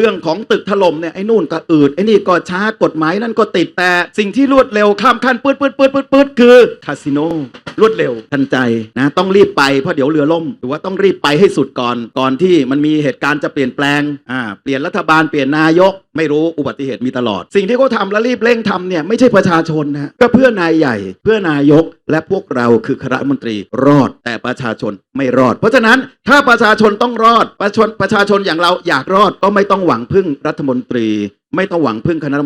เรื่องของตึกถล่มเนี่ยไอ้นู่นก็อืดไอ้นี่ก็ช้ากฎหมายนั่นก็ติดแต่สิ่งที่รวดเร็วข้ามขั้นปืดปืดปืดปืดปืดคือคาสิโนรวดเร็วทันใจนะต้องรีบไปเพราะเดี๋ยวเรือล่ม หรือว่าต้องรีบไปให้สุดก่อนก่อนที่มันมีเหตุการณ์จะเปลี่ยนแปลงอ่าเปลี่ยนรัฐบาลเปลี่ยนนายก ไม่รู้อุบัติเหตุมีตลอด สิ่งที่เขาทำและรีบเร่งทำเนี่ยไม่ใช่ประชาชนนะฮะก็เพื่อนายใหญ่ เพื่อนายก และพวกเราคือคณะรัฐมนตรีรอด แต่ประชาชนไม่รอด เพราะฉะนั้นถ้าประชาชนต้องรอด ประชาชนประชาชนอย่างเราอยากรอดก็ไม่ต้องหวังพึ่งรัฐมนตรี ไม่ต้องหวังพึ่งคณะ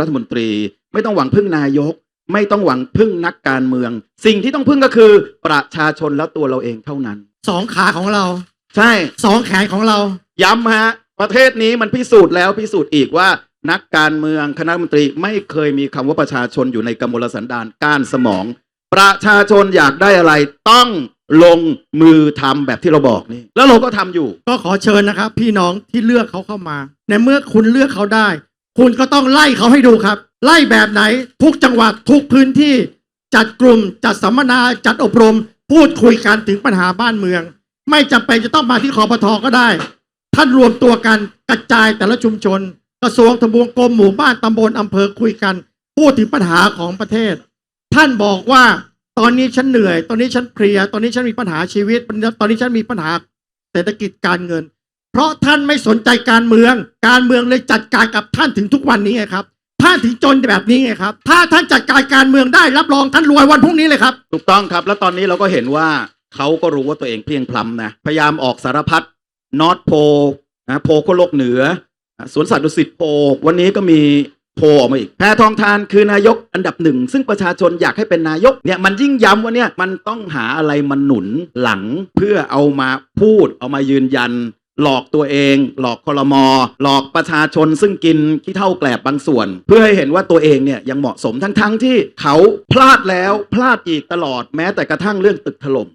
รัฐมนตรี ไม่ต้องหวังพึ่งนายก ไม่ต้องหวังพึ่งนักการเมือง สิ่งที่ต้องพึ่งก็คือประชาชนและตัวเราเองเท่านั้นสองขาของเรา ใช่สองแขนของเราย้ำฮะ ประเทศนี้มันพิสูจน์แล้วพิสูจน์อีกว่า นักการเมืองคณะมนตรีไม่เคยมีคำว่าประชาชนอยู่ในกำมลสันดานก้านสมอง ประชาชนอยากได้อะไรต้องลงมือทำแบบที่เราบอกนี่แล้วเราก็ทำอยู่ ก็ขอเชิญนะครับ พี่น้องที่เลือกเขาเข้ามา ในเมื่อคุณเลือกเขาได้ คุณก็ต้องไล่เขาให้ดูครับ ไล่แบบไหน ทุกจังหวัดทุกพื้นที่ จัดกลุ่ม จัดสัมมนา จัดอบรม พูดคุยกันถึงปัญหาบ้านเมือง ไม่จำเป็นจะต้องมาที่คอปทอก็ได้ ท่านรวมตัวกันกระจายแต่ละชุมชน กระทรวงทบวงกรมหมู่บ้านตำบลอำเภอคุยกัน พูดถึงปัญหาของประเทศ ท่านบอกว่าตอนนี้ฉันเหนื่อย ตอนนี้ฉันเพลีย ตอนนี้ฉันมีปัญหาชีวิต ตอนนี้ฉันมีปัญหาเศรษฐกิจการเงิน เพราะท่านไม่สนใจการเมือง การเมืองเลยจัดการกับท่านถึงทุกวันนี้ไงครับ ท่านถึงจนแบบนี้ไงครับ ถ้าท่านจัดการการเมืองได้รับรองท่านรวยวันพรุ่งนี้เลยครับ ถูกต้องครับ แล้วตอนนี้เราก็เห็นว่าเขาก็รู้ว่าตัวเองเพลียงพล้ำนะ พยายามออกสารพัด นอตโพนะโพโคโลกเหนือสวนสัตว์ดุสิตโพวันนี้ก็มีโพออกมาอีกแพทองทานคือนายกอันดับหนึ่ง ซึ่งประชาชนอยากให้เป็นนายกเนี่ยมันยิ่งย้ำว่าเนี่ยมันต้องหาอะไรมาหนุนหลังเพื่อเอามาพูดเอามายืนยัน หลอกตัวเอง หลอกคอรมอ หลอกประชาชนซึ่งกินขี้เท่าแกลบบางส่วน เพื่อให้เห็นว่าตัวเองเนี่ยยังเหมาะสมทั้งๆที่เขาพลาดแล้วพลาดอีกตลอดแม้แต่กระทั่งเรื่องตึกถล่ม